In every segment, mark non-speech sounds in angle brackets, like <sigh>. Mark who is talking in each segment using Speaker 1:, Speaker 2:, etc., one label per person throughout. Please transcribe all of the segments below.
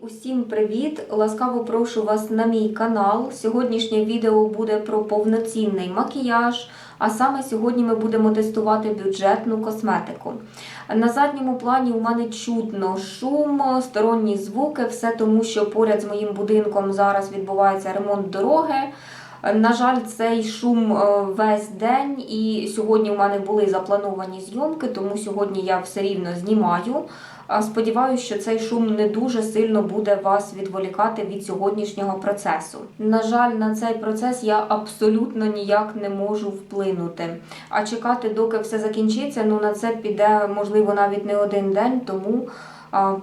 Speaker 1: Усім привіт! Ласкаво прошу вас на мій канал. Сьогоднішнє відео буде про повноцінний макіяж. А саме сьогодні ми будемо тестувати бюджетну косметику. На задньому плані у мене чутно шум, сторонні звуки, все тому, що поряд з моїм будинком зараз відбувається ремонт дороги. На жаль, цей шум е, весь день, і сьогодні у мене були заплановані зйомки, тому сьогодні я все рівно знімаю. Сподіваюся, що цей шум не дуже сильно буде вас відволікати від сьогоднішнього процесу. На жаль, на цей процес я абсолютно ніяк не можу вплинути. А чекати, доки все закінчиться, ну на це піде можливо навіть не один день, тому.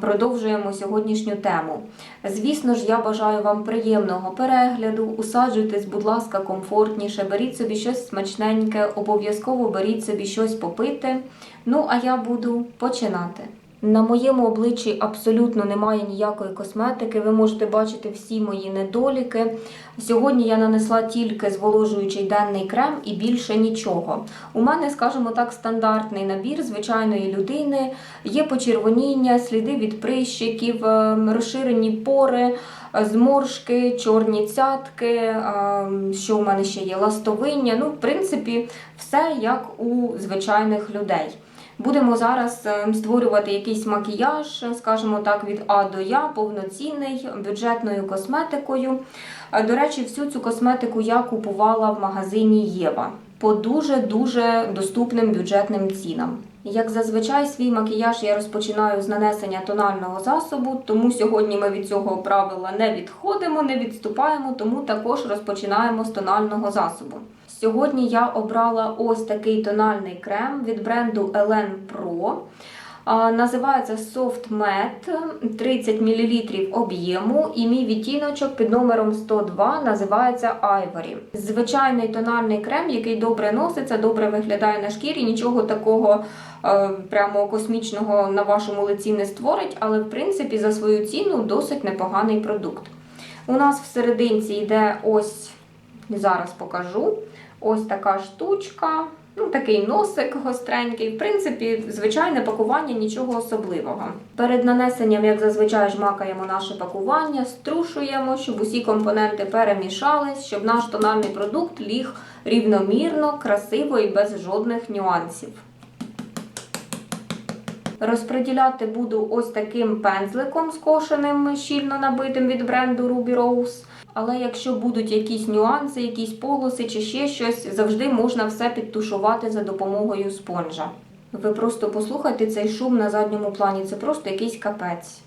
Speaker 1: Продовжуємо сьогоднішню тему. Звісно ж, я бажаю вам приємного перегляду. Усаджуйтесь, будь ласка, комфортніше, беріть собі щось смачненьке, обов'язково беріть собі щось попити. Ну, а я буду починати. На моєму обличчі абсолютно немає ніякої косметики. Ви можете бачити всі мої недоліки. Сьогодні я нанесла тільки зволожуючий денний крем і більше нічого. У мене, скажімо так, стандартний набір звичайної людини. Є почервоніння, сліди від прищиків, е, розширені пори, е, зморшки, чорні цятки. е, Що у мене ще є? Ластовиння. Ну, в принципі, все як у звичайних людей. Будемо зараз е, створювати якийсь макіяж, скажімо так, від А до Я, повноцінний, бюджетною косметикою. Е, До речі, всю цю косметику я купувала в магазині Єва по дуже-дуже доступним бюджетним цінам. Як зазвичай, свій макіяж я розпочинаю з нанесення тонального засобу, тому сьогодні ми від цього правила не відходимо, не відступаємо, тому також розпочинаємо з тонального засобу. Сьогодні я обрала ось такий тональний крем від бренду Elen Pro. Називається Soft Matte, 30 мл об'єму, і мій відтіночок під номером 102 називається Ivory. Звичайний тональний крем, який добре носиться, добре виглядає на шкірі, нічого такого е, прямо космічного на вашому лиці не створить, але в принципі за свою ціну досить непоганий продукт. У нас в серединці йде ось, зараз покажу, ось така штучка. Ну, такий носик гостренький. В принципі, звичайне пакування, нічого особливого. Перед нанесенням, як зазвичай, жмакаємо наше пакування, струшуємо, щоб усі компоненти перемішались, щоб наш тональний продукт ліг рівномірно, красиво і без жодних нюансів. Розподіляти буду ось таким пензликом скошеним, щільно набитим від бренду Ruby Rose. Але якщо будуть якісь нюанси, якісь полоси чи ще щось, завжди можна все підтушувати за допомогою спонжа. Ви просто послухайте цей шум на задньому плані, це просто якийсь капець.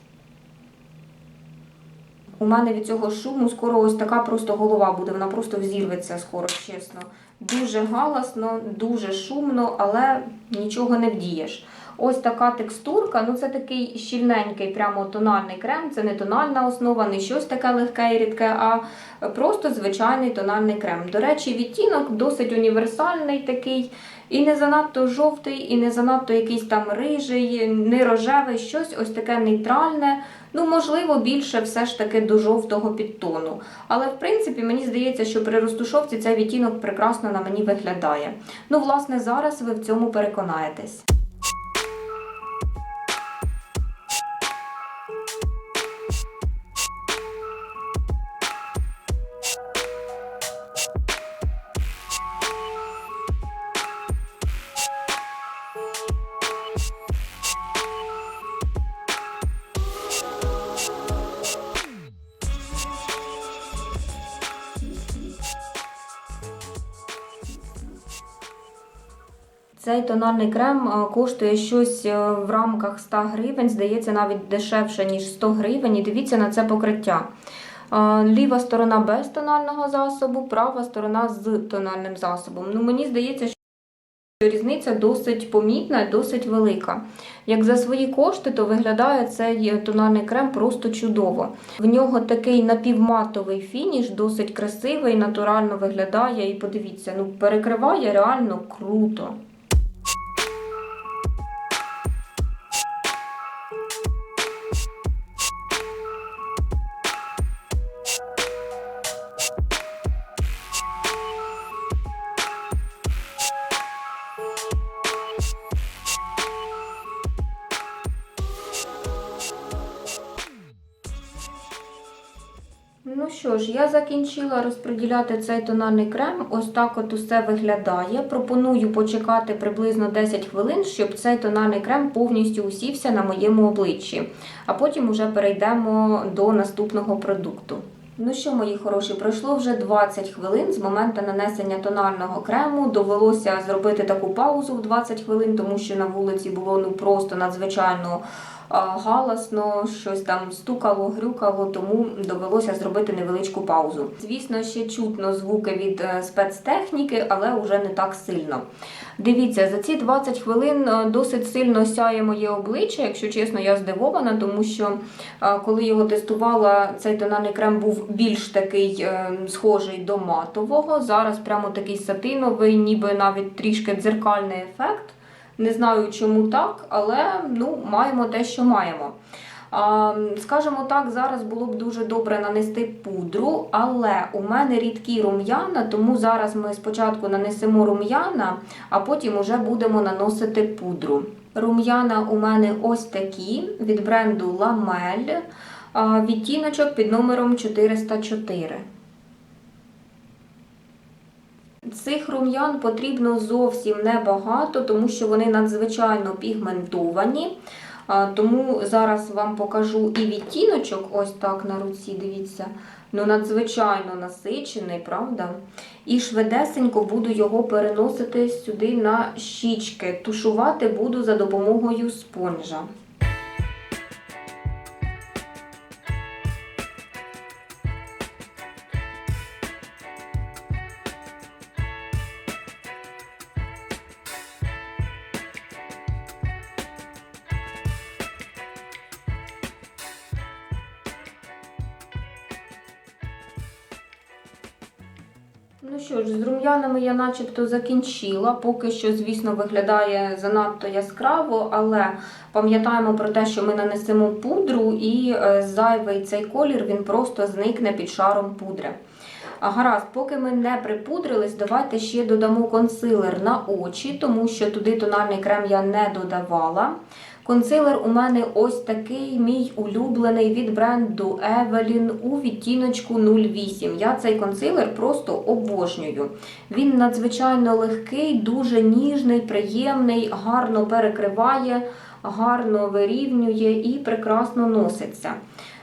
Speaker 1: У мене від цього шуму скоро ось така просто голова буде, вона просто взірветься скоро, чесно. Дуже галасно, дуже шумно, але нічого не вдієш. Ось така текстурка, ну це такий щільненький, прямо тональний крем. Це не тональна основа, не щось таке легке і рідке, а просто звичайний тональний крем. До речі, відтінок досить універсальний такий. І не занадто жовтий, і не занадто якийсь там рижий, не рожевий, щось ось таке нейтральне. Ну, можливо, більше все ж таки до жовтого підтону. Але в принципі мені здається, що при розтушовці цей відтінок прекрасно на мені виглядає. Ну, власне, зараз ви в цьому переконаєтесь. Тональний крем е, коштує щось е, в рамках 100 гривень, здається, навіть дешевше, ніж 100 гривень. І дивіться на це покриття. Е, Ліва сторона без тонального засобу, права сторона з тональним засобом. Ну, Мені здається, що різниця досить помітна, досить велика. Як за свої кошти, то виглядає цей тональний крем просто чудово. В нього такий напівматовий фініш, досить красивий, натурально виглядає. І подивіться, ну перекриває реально круто. Ну ж, я закінчила розподіляти цей тональний крем. Ось так от усе виглядає. Пропоную почекати приблизно 10 хвилин, щоб цей тональний крем повністю усівся на моєму обличчі. А потім вже перейдемо до наступного продукту. Ну що, мої хороші, пройшло вже 20 хвилин з моменту нанесення тонального крему. Довелося зробити таку паузу в 20 хвилин, тому що на вулиці було ну просто надзвичайно галасно, щось там стукало, грюкало, тому довелося зробити невеличку паузу. Звісно, ще чутно звуки від е, спецтехніки, але вже не так сильно. Дивіться, за ці 20 хвилин е, досить сильно сяє моє обличчя. Якщо чесно, я здивована, тому що е, коли його тестувала, цей тональний крем був більш такий схожий до матового. Зараз прямо такий сатиновий, ніби навіть трішки дзеркальний ефект. Не знаю, чому так, але ну, маємо те, що маємо. Скажімо так, зараз було б дуже добре нанести пудру, але у мене рідкі рум'яна, тому зараз ми спочатку нанесемо рум'яна, а потім уже будемо наносити пудру. Рум'яна у мене ось такі від бренду Lamel, а, відтіночок під номером 404. Цих рум'ян потрібно зовсім небагато, тому що вони надзвичайно пігментовані. Тому зараз вам покажу і відтіночок, ось так на руці, дивіться, ну надзвичайно насичений, правда? І швидесенько буду його переносити сюди на щічки. Тушувати буду за допомогою спонжа. Ну що ж, з рум'янами я начебто закінчила. Поки що, звісно, виглядає занадто яскраво, але пам'ятаємо про те, що ми нанесемо пудру, і е, зайвий цей колір він просто зникне під шаром пудри. А гаразд, поки ми не припудрились, давайте ще додамо консилер на очі, тому що туди тональний крем я не додавала. Консилер у мене ось такий мій улюблений від бренду Evelyn у відтіночку 08. Я цей консилер просто обожнюю. Він надзвичайно легкий, дуже ніжний, приємний, гарно перекриває, гарно вирівнює і прекрасно носиться.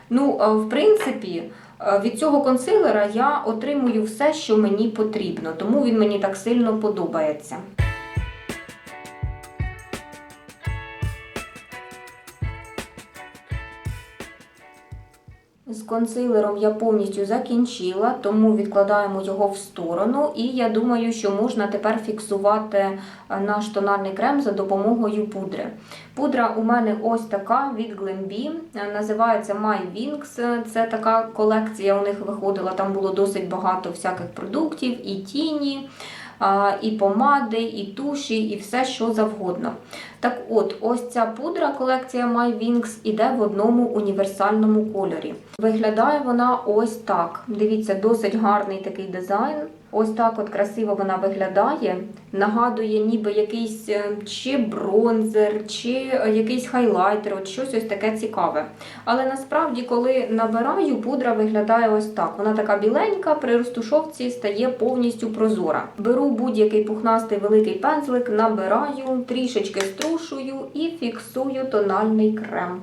Speaker 1: Ну, е, в принципі, е, від цього консилера я отримую все, що мені потрібно, тому він мені так сильно подобається. З консилером я повністю закінчила, тому відкладаємо його в сторону. І я думаю, що можна тепер фіксувати е, наш тональний крем за допомогою пудри. Пудра у мене ось така від Glambi, е, називається My Wings. Це така колекція у них виходила, там було досить багато всяких продуктів, і тіні, і помади, і туші, і все, що завгодно. Так от, ось ця пудра, колекція My Wings, іде в одному універсальному кольорі. Виглядає вона ось так. Дивіться, досить гарний такий дизайн. Ось так от красиво вона виглядає. Нагадує, ніби якийсь е, чи бронзер, чи якийсь хайлайтер, от щось ось таке цікаве. Але насправді, коли набираю, пудра виглядає ось так. Вона така біленька, при розтушовці стає повністю прозора. Беру будь-який пухнастий великий пензлик, набираю, трішечки струшую і фіксую тональний крем.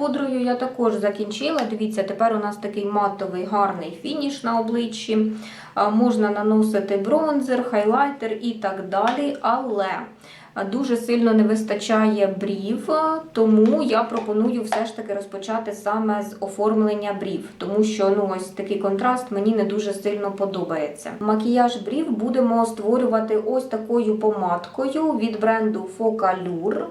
Speaker 1: Пудрою я також закінчила. Дивіться, тепер у нас такий матовий гарний фініш на обличчі. Можна наносити бронзер, хайлайтер і так далі. Але дуже сильно не вистачає брів, тому я пропоную все ж таки розпочати саме з оформлення брів, тому що ну, ось такий контраст мені не дуже сильно подобається. Макіяж брів будемо створювати ось такою помадкою від бренду Focallure.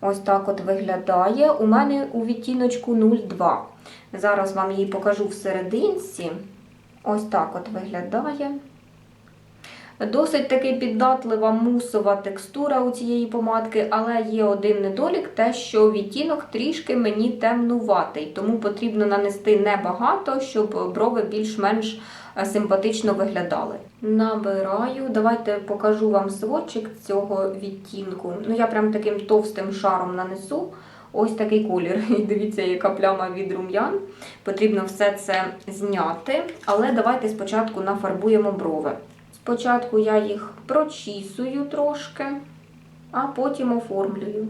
Speaker 1: Ось так от виглядає. У мене у відтіночку 02. Зараз вам її покажу в. Ось так от виглядає. Досить таки піддатлива мусова текстура у цієї помадки, але є один недолік, те, що відтінок трішки мені темнуватий, тому потрібно нанести небагато, щоб брови більш-менш симпатично виглядали. Набираю, давайте покажу вам сводчик цього відтінку. Ну, я прям таким товстим шаром нанесу. Ось такий колір. <laughs> І дивіться, яка пляма від рум'ян. Потрібно все це зняти. Але давайте спочатку нафарбуємо брови. Спочатку я їх прочісую трошки, а потім оформлюю.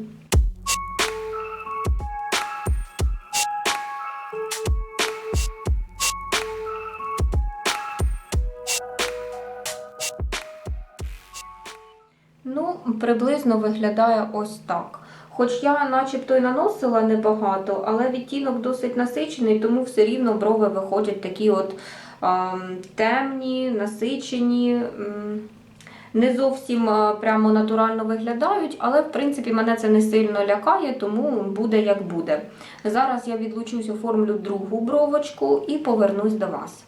Speaker 1: Приблизно виглядає ось так. Хоч я начебто й наносила небагато, але відтінок досить насичений, тому все рівно брови виходять такі от а, темні, насичені. Не зовсім прямо натурально виглядають, але в принципі мене це не сильно лякає, тому буде як буде. Зараз я відлучусь, оформлю другу бровочку і повернусь до вас.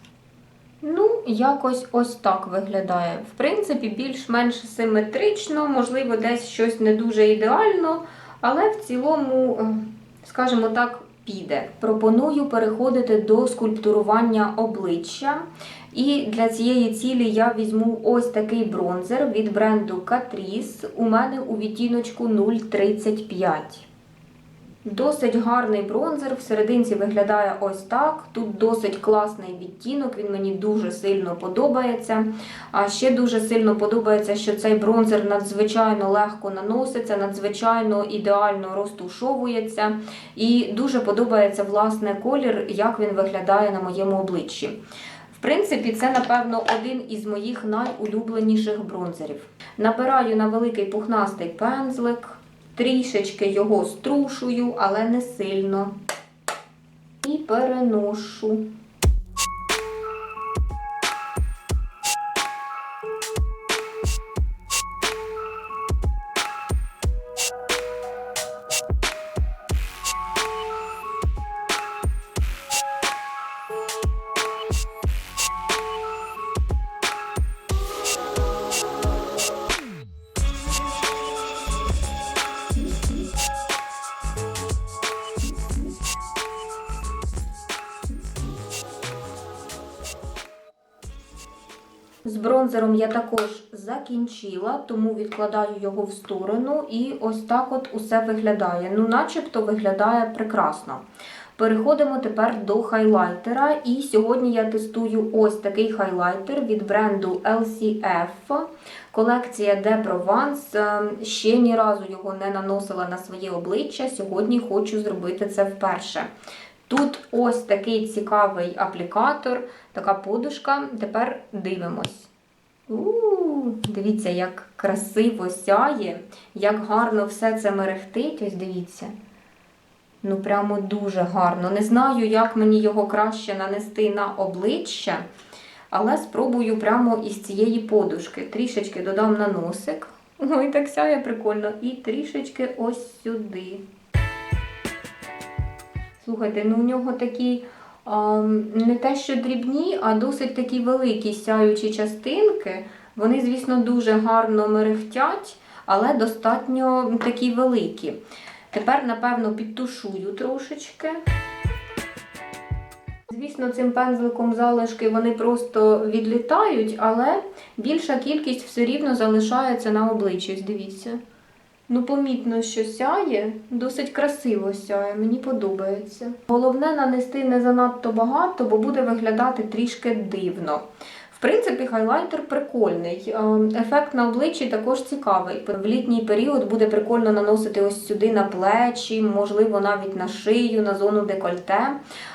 Speaker 1: Ну, якось ось так виглядає. В принципі, більш-менш симетрично, можливо, десь щось не дуже ідеально, але в цілому, е, скажімо так, піде. Пропоную переходити до скульптурування обличчя. І для цієї цілі я візьму ось такий бронзер від бренду Catrice. У мене у відтіночку 0,35. Досить гарний бронзер. Всерединці виглядає ось так. Тут досить класний відтінок, він мені дуже сильно подобається. А ще дуже сильно подобається, що цей бронзер надзвичайно легко наноситься, надзвичайно ідеально розтушовується. І дуже подобається власне колір, як він виглядає на моєму обличчі. В принципі, це, напевно, один із моїх найулюбленіших бронзерів. Набираю на великий пухнастий пензлик. Трішечки його струшую, але не сильно. І переношу. Бронзером я також закінчила, тому відкладаю його в сторону. І ось так от усе виглядає. Ну, начебто виглядає прекрасно. Переходимо тепер до хайлайтера. І сьогодні я тестую ось такий хайлайтер від бренду LCF. Колекція De Provence. Е, Ще ні разу його не наносила на своє обличчя. Сьогодні хочу зробити це вперше. Тут ось такий цікавий аплікатор, така подушка. Тепер дивимось. У, дивіться, як красиво сяє, як гарно все це мерехтить. Ось дивіться. Ну, прямо дуже гарно. Не знаю, як мені його краще нанести на обличчя, але спробую прямо із цієї подушки. Трішечки додам на носик. Ой, так сяє прикольно. І трішечки ось сюди. Слухайте, ну у нього такі а, не те, що дрібні, а досить такі великі сяючі частинки. Вони, звісно, дуже гарно мерехтять, але достатньо такі великі. Тепер, напевно, підтушую трошечки. Звісно, цим пензликом залишки вони просто відлітають, але більша кількість все рівно залишається на обличчі. Дивіться. Ну, помітно, що сяє, досить красиво сяє, мені подобається. Головне нанести не занадто багато, бо буде виглядати трішки дивно. В принципі, хайлайтер прикольний. Е, Ефект на обличчі також цікавий. В літній період буде прикольно наносити ось сюди на плечі, можливо, навіть на шию, на зону декольте.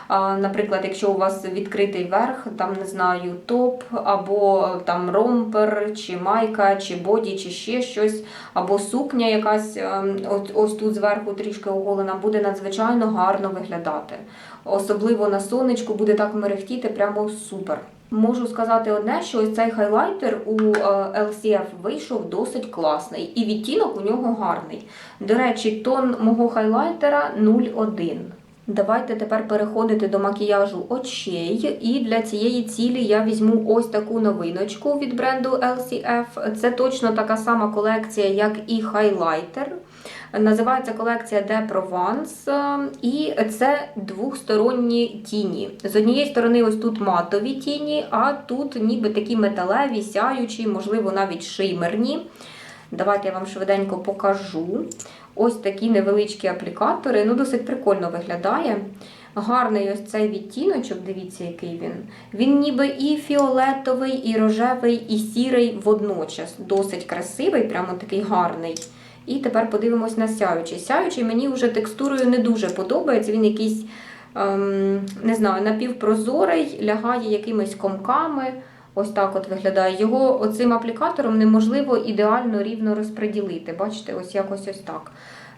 Speaker 1: Наприклад, якщо у вас відкритий верх, там не знаю, топ, або там ромпер, чи майка, чи боді, чи ще щось, або сукня якась ось, ось тут зверху трішки оголена, буде надзвичайно гарно виглядати. Особливо на сонечку буде так мерехтіти, прямо супер. Можу сказати одне, що ось цей хайлайтер у е, LCF вийшов досить класний, і відтінок у нього гарний. До речі, тон мого хайлайтера 01. Давайте тепер переходити до макіяжу очей. І для цієї цілі я візьму ось таку новиночку від бренду LCF. Це точно така сама колекція, як і хайлайтер. Називається колекція De Provence. І це двохсторонні тіні. З однієї сторони, ось тут матові тіні, а тут ніби такі металеві, сяючі, можливо, навіть шимерні. Давайте я вам швиденько покажу. Ось такі невеличкі аплікатори. Ну, досить прикольно виглядає. Гарний ось цей відтіночок, дивіться, який він. Він ніби і фіолетовий, і рожевий, і сірий водночас. Досить красивий, прямо такий гарний. І тепер подивимось на сяючий. Сяючий мені вже текстурою не дуже подобається. Він якийсь, ем, не знаю, напівпрозорий, лягає якимись комками. Ось так от виглядає. Його оцим аплікатором неможливо ідеально рівно розподілити. Бачите, ось якось ось так.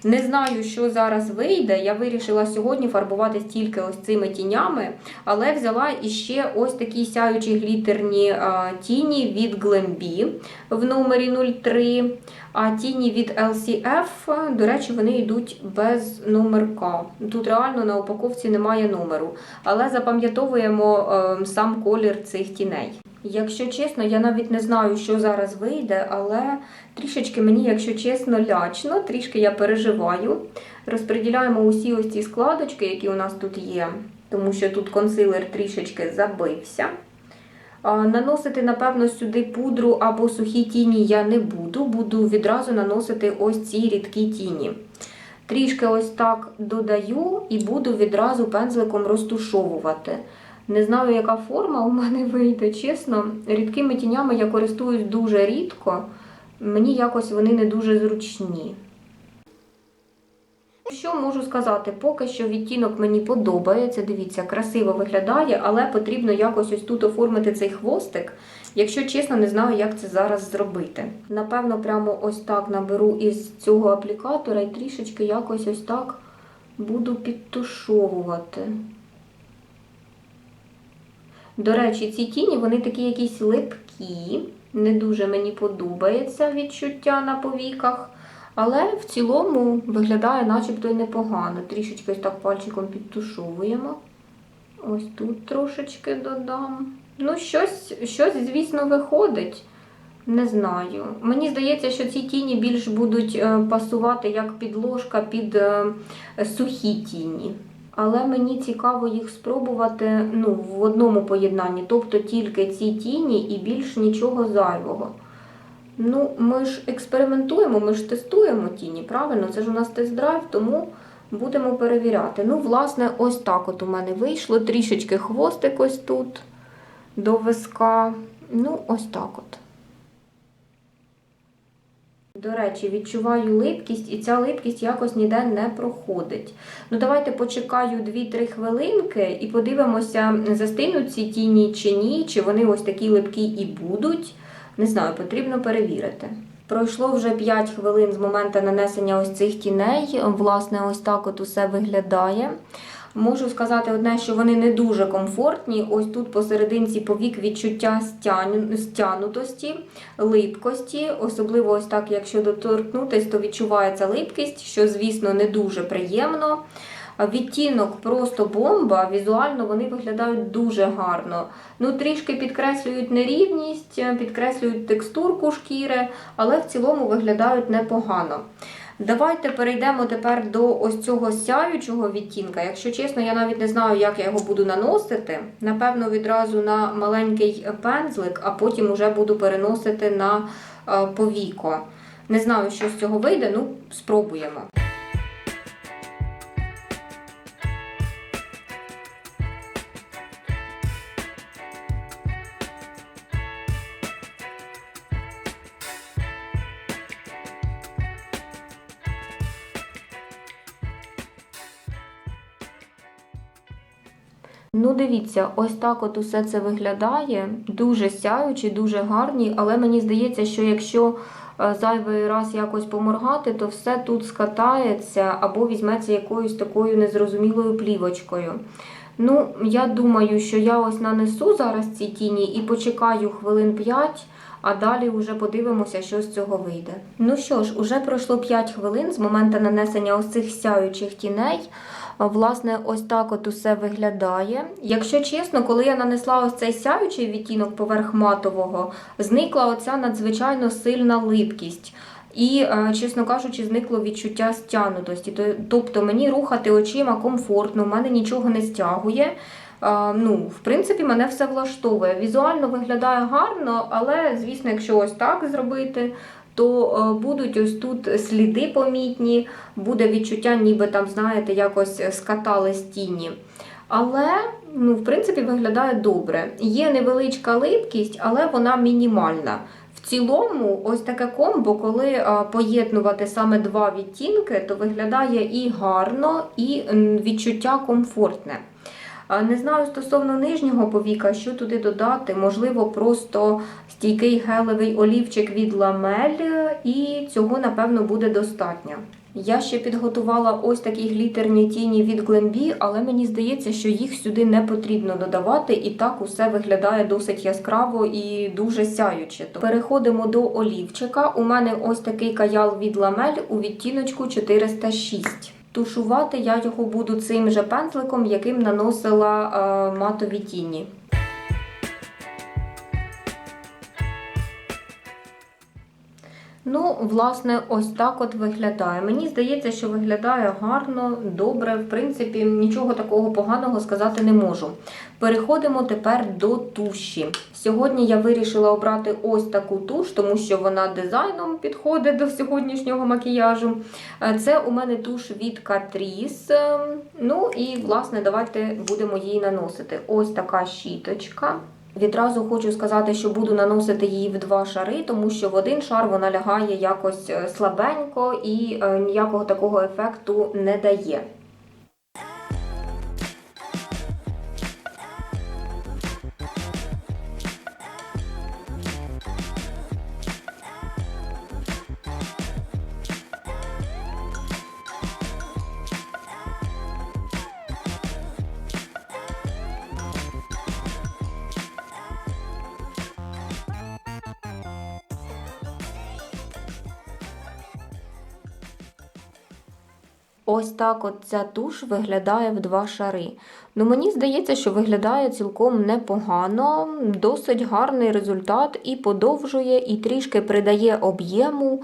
Speaker 1: Не знаю, що зараз вийде. Я вирішила сьогодні фарбувати тільки ось цими тінями, але взяла іще ось такі сяючі глітерні а, тіні від Glambi в номері 03. А тіні від LCF, до речі, вони йдуть без номерка. Тут реально на упаковці немає номеру. Але запам'ятовуємо е, сам колір цих тіней. Якщо чесно, я навіть не знаю, що зараз вийде, але трішечки мені, якщо чесно, лячно, трішки я переживаю. Розподіляємо усі ось ці складочки, які у нас тут є, тому що тут консилер трішечки забився. Наносити, напевно, сюди пудру або сухі тіні я не буду. Буду відразу наносити ось ці рідкі тіні. Трішки ось так додаю і буду відразу пензликом розтушовувати. Не знаю, яка форма у мене вийде, чесно. Рідкими тінями я користуюсь дуже рідко. Мені якось вони не дуже зручні. Що можу сказати? Поки що відтінок мені подобається. Дивіться, красиво виглядає, але потрібно якось ось тут оформити цей хвостик. Якщо чесно, не знаю, як це зараз зробити. Напевно, прямо ось так наберу із цього аплікатора і трішечки якось ось так буду підтушовувати. До речі, ці тіні, вони такі якісь липкі, не дуже мені подобається відчуття на повіках. Але в цілому виглядає начебто й непогано. Трішечки так пальчиком підтушовуємо. Ось тут трошечки додам. Ну, щось, щось, звісно, виходить. Не знаю. Мені здається, що ці тіні більш будуть е, пасувати як підложка під е, сухі тіні. Але мені цікаво їх спробувати ну, в одному поєднанні, тобто тільки ці тіні і більш нічого зайвого. Ну, ми ж експериментуємо, ми ж тестуємо тіні, правильно? Це ж у нас тест-драйв, тому будемо перевіряти. Ну, власне, ось так от у мене вийшло. Трішечки хвостик ось тут до виска. Ну, ось так от. До речі, відчуваю липкість, і ця липкість якось ніде не проходить. Ну, давайте почекаю 2-3 хвилинки і подивимося, застинуть ці тіні чи ні, чи вони ось такі липкі і будуть. Не знаю, потрібно перевірити. Пройшло вже 5 хвилин з моменту нанесення ось цих тіней. Власне, ось так от усе виглядає. Можу сказати одне, що вони не дуже комфортні. Ось тут посерединці повік відчуття стяну- стянутості, липкості. Особливо ось так, якщо доторкнутись, то відчувається липкість, що, звісно, не дуже приємно. Відтінок просто бомба, візуально вони виглядають дуже гарно. Ну, трішки підкреслюють нерівність, підкреслюють текстурку шкіри, але в цілому виглядають непогано. Давайте перейдемо тепер до ось цього сяючого відтінка. Якщо чесно, я навіть не знаю, як я його буду наносити. Напевно, відразу на маленький пензлик, а потім вже буду переносити на е, повіко. Не знаю, що з цього вийде, ну спробуємо. Дивіться, ось так от усе це виглядає. Дуже сяючі, дуже гарні, але мені здається, що якщо е, зайвий раз якось поморгати, то все тут скатається або візьметься якоюсь такою незрозумілою плівочкою. Ну, я думаю, що я ось нанесу зараз ці тіні і почекаю хвилин 5, а далі вже подивимося, що з цього вийде. Ну що ж, уже пройшло 5 хвилин з моменту нанесення ось цих сяючих тіней. Власне, ось так от усе виглядає. Якщо чесно, коли я нанесла ось цей сяючий відтінок поверх матового, зникла оця надзвичайно сильна липкість. І, е, чесно кажучи, зникло відчуття стягнутості. Тобто мені рухати очима комфортно, в мене нічого не стягує. Ну, в принципі, мене все влаштовує. Візуально виглядає гарно, але, звісно, якщо ось так зробити, то е, будуть ось тут сліди помітні, буде відчуття, ніби там, знаєте, якось скатали з тіні. Але, ну, в принципі, виглядає добре. Є невеличка липкість, але вона мінімальна. В цілому, ось таке комбо, коли поєднувати саме два відтінки, то виглядає і гарно, і відчуття комфортне. Не знаю стосовно нижнього повіка, що туди додати. Можливо, просто стійкий гелевий олівчик від ламель, і цього, напевно, буде достатньо. Я ще підготувала ось такі глітерні тіні від Glambi, але мені здається, що їх сюди не потрібно додавати, і так усе виглядає досить яскраво і дуже сяюче. То Переходимо до олівчика. У мене ось такий каял від ламель у відтіночку 406. Тушувати я його буду цим же пензликом, яким наносила е, матові тіні. Ну, власне, ось так от виглядає. Мені здається, що виглядає гарно, добре. В принципі, нічого такого поганого сказати не можу. Переходимо тепер до туші. Сьогодні я вирішила обрати ось таку туш, тому що вона дизайном підходить до сьогоднішнього макіяжу. Е, Це у мене туш від Catrice. Ну і, власне, давайте будемо її наносити. Ось така щіточка. Відразу хочу сказати, що буду наносити її в два шари, тому що в один шар вона лягає якось е, слабенько і е, ніякого такого ефекту не дає. Ось так от ця туш виглядає в два шари. Ну, мені здається, що виглядає цілком непогано, досить гарний результат і подовжує, і трішки придає об'єму.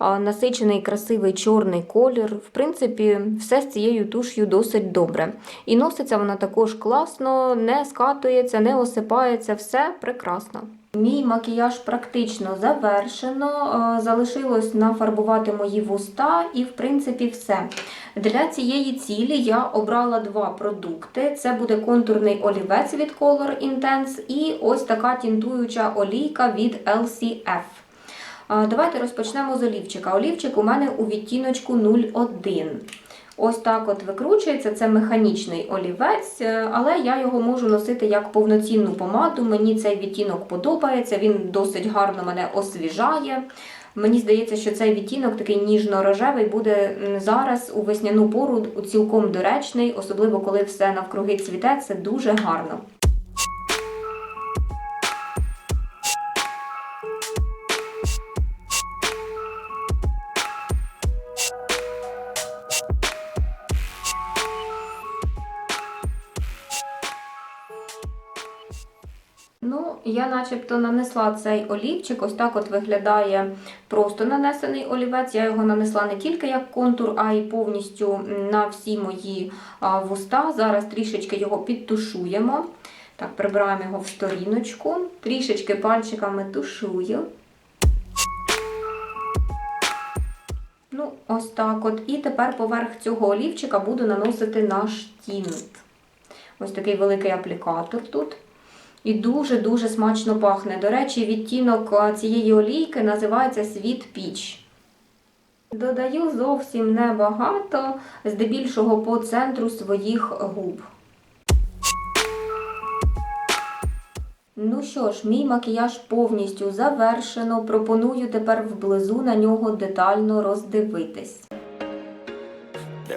Speaker 1: Насичений красивий чорний колір. В принципі, все з цією туш'ю досить добре. І носиться вона також класно, не скатується, не осипається, все прекрасно. Мій макіяж практично завершено. е, Залишилось нафарбувати мої вуста, і в принципі все. Для цієї цілі я обрала два продукти: це буде контурний олівець від Color Intense і ось така тінтуюча олійка від LCF. Давайте розпочнемо з олівчика. Олівчик у мене у відтіночку 01. Ось так от викручується, це механічний олівець, е, але я його можу носити як повноцінну помаду. Мені цей відтінок подобається, він досить гарно мене освіжає. Мені здається, що цей відтінок такий ніжно-рожевий буде зараз у весняну пору цілком доречний, особливо коли все навкруги цвіте, це дуже гарно. Я начебто нанесла цей олівчик. Ось так от виглядає просто нанесений олівець. Я його нанесла не тільки як контур, а й повністю на всі мої вуста. Зараз трішечки його підтушуємо. Так, прибираємо його в сторіночку, трішечки пальчиками тушую. Ну, ось так от. І тепер поверх цього олівчика буду наносити наш тінт. Ось такий великий аплікатор тут. І дуже-дуже смачно пахне. До речі, відтінок цієї олійки називається Світ Піч. Додаю зовсім небагато, здебільшого по центру своїх губ. Ну що ж, мій макіяж повністю завершено. Пропоную тепер вблизу на нього детально роздивитись.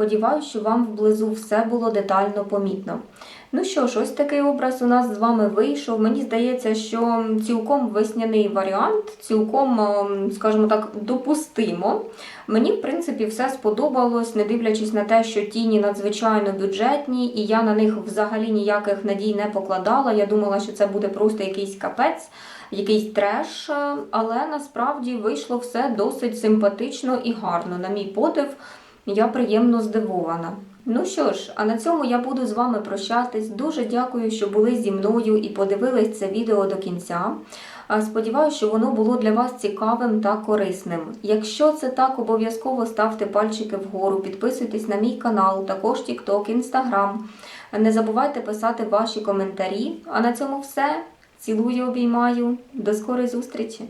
Speaker 1: Сподіваюсь, що вам вблизу все було детально помітно. Ну що ж, ось такий образ у нас з вами вийшов. Мені здається, що цілком весняний варіант, цілком, ем, скажімо так, допустимо. Мені, в принципі, все сподобалось, не дивлячись на те, що тіні надзвичайно бюджетні, і я на них взагалі ніяких надій не покладала. Я думала, що це буде просто якийсь капець, якийсь треш, е, але насправді вийшло все досить симпатично і гарно. На мій подив, я приємно здивована. Ну що ж, а на цьому я буду з вами прощатись. Дуже дякую, що були зі мною і подивились це відео до кінця. Сподіваюся, що воно було для вас цікавим та корисним. Якщо це так, обов'язково ставте пальчики вгору, підписуйтесь на мій канал, також TikTok, Instagram. Не забувайте писати ваші коментарі. А на цьому все. Цілую, обіймаю. До скорої зустрічі!